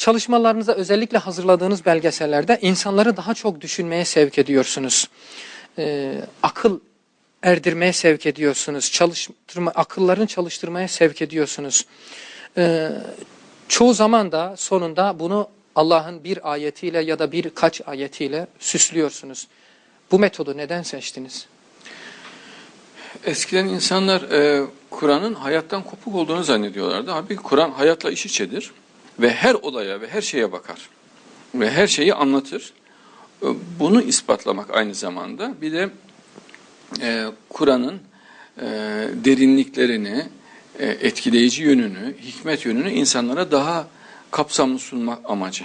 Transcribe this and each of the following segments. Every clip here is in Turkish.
Çalışmalarınıza özellikle hazırladığınız belgesellerde insanları daha çok düşünmeye sevk ediyorsunuz. Ee, akıl erdirmeye sevk ediyorsunuz. Çalıştırma, akıllarını çalıştırmaya sevk ediyorsunuz. Ee, çoğu zaman da sonunda bunu Allah'ın bir ayetiyle ya da birkaç ayetiyle süslüyorsunuz. Bu metodu neden seçtiniz? Eskiden insanlar e, Kur'an'ın hayattan kopuk olduğunu zannediyorlardı. Halbuki Kur'an hayatla iç içedir ve her olaya ve her şeye bakar ve her şeyi anlatır. E, Bunu ispatlamak aynı zamanda bir de e, Kur'an'ın e, derinliklerini, e, etkileyici yönünü, hikmet yönünü insanlara daha kapsamlı sunmak amacı.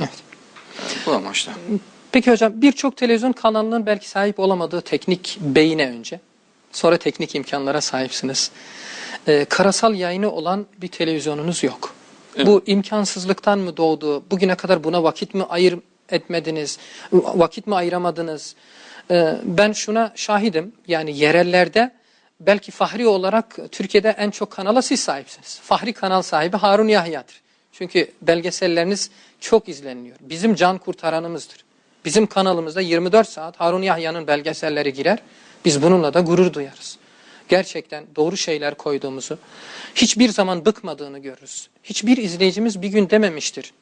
Evet. Bu amaçla. Peki hocam birçok televizyon kanalının belki sahip olamadığı teknik beyine önce sonra teknik imkanlara sahipsiniz. Ee, karasal yayını olan bir televizyonunuz yok. Bu imkansızlıktan mı doğdu? Bugüne kadar buna vakit mi ayır etmediniz? Vakit mi ayıramadınız? Ee, ben şuna şahidim. Yani yerellerde belki fahri olarak Türkiye'de en çok kanala siz sahipsiniz. Fahri kanal sahibi Harun Yahya'dır. Çünkü belgeselleriniz çok izleniliyor. Bizim can kurtaranımızdır. Bizim kanalımızda 24 saat Harun Yahya'nın belgeselleri girer. Biz bununla da gurur duyarız. Gerçekten doğru şeyler koyduğumuzu, hiçbir zaman bıkmadığını görürüz. Hiçbir izleyicimiz bir gün dememiştir.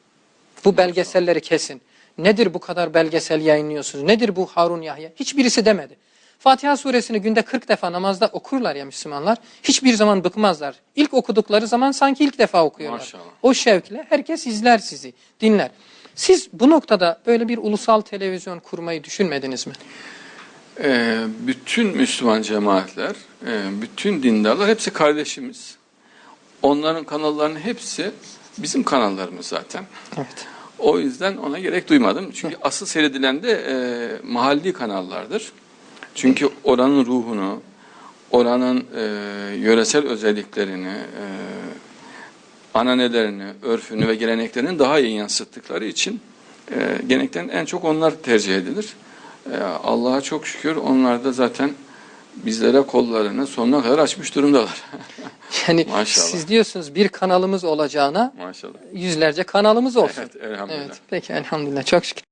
Bu belgeselleri kesin. Nedir bu kadar belgesel yayınlıyorsunuz? Nedir bu Harun Yahya? Hiçbirisi demedi. Fatiha suresini günde 40 defa namazda okurlar ya Müslümanlar. Hiçbir zaman bıkmazlar. İlk okudukları zaman sanki ilk defa okuyorlar. Maşallah. O şevkle herkes izler sizi, dinler. Siz bu noktada böyle bir ulusal televizyon kurmayı düşünmediniz mi? Ee, bütün Müslüman cemaatler, e, bütün dindarlar hepsi kardeşimiz. Onların kanallarının hepsi bizim kanallarımız zaten. Evet. O yüzden ona gerek duymadım. Çünkü asıl seyredilen de e, mahalli kanallardır. Çünkü oranın ruhunu, oranın e, yöresel özelliklerini, e, ananelerini, örfünü ve geleneklerini daha iyi yansıttıkları için e, genellikle en çok onlar tercih edilir. E, Allah'a çok şükür onlar da zaten bizlere kollarını sonuna kadar açmış durumdalar. Yani Maşallah. siz diyorsunuz bir kanalımız olacağına Maşallah. yüzlerce kanalımız olsun. Evet, elhamdülillah. Evet, peki elhamdülillah çok şükür.